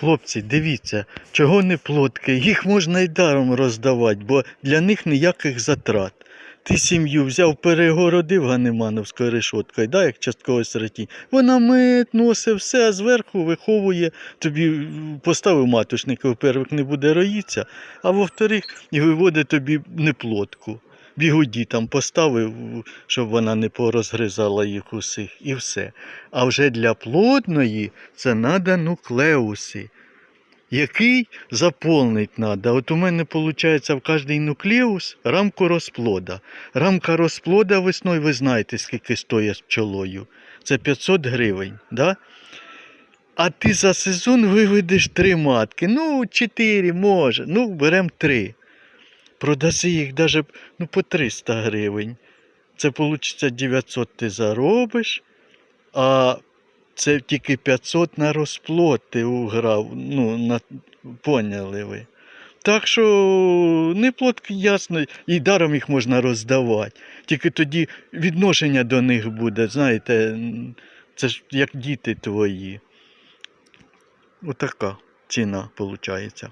Хлопці, дивіться, чого не плотки, їх можна й даром роздавати, бо для них ніяких затрат. Ти сім'ю взяв, перегородив Ганемановською решоткою, да, як частково сироті. Вона мить, носить все, а зверху виховує, тобі поставив матушник, во-первых, не буде роїться, а во-вторых, і виводить тобі неплотку. Бігуді там поставив, щоб вона не порозгризала їх усіх, і все. А вже для плодної це треба нуклеуси, який заповнить треба. От у мене виходить в кожний нуклеус рамку розплода. Рамка розплода весною, ви знаєте, скільки стоїть з пчолою. Це 500 гривень. Да? А ти за сезон виведеш три матки. Ну, чотири може, ну, беремо три. Продаси їх навіть ну, по 300 гривень. Це вийде 900 ти заробиш, а це тільки 500 на розплод ти уграв. Ну, на, поняли ви. Так що не плотки ясно, і даром їх можна роздавати. Тільки тоді відношення до них буде, знаєте, це ж як діти твої. Отака ціна виходить.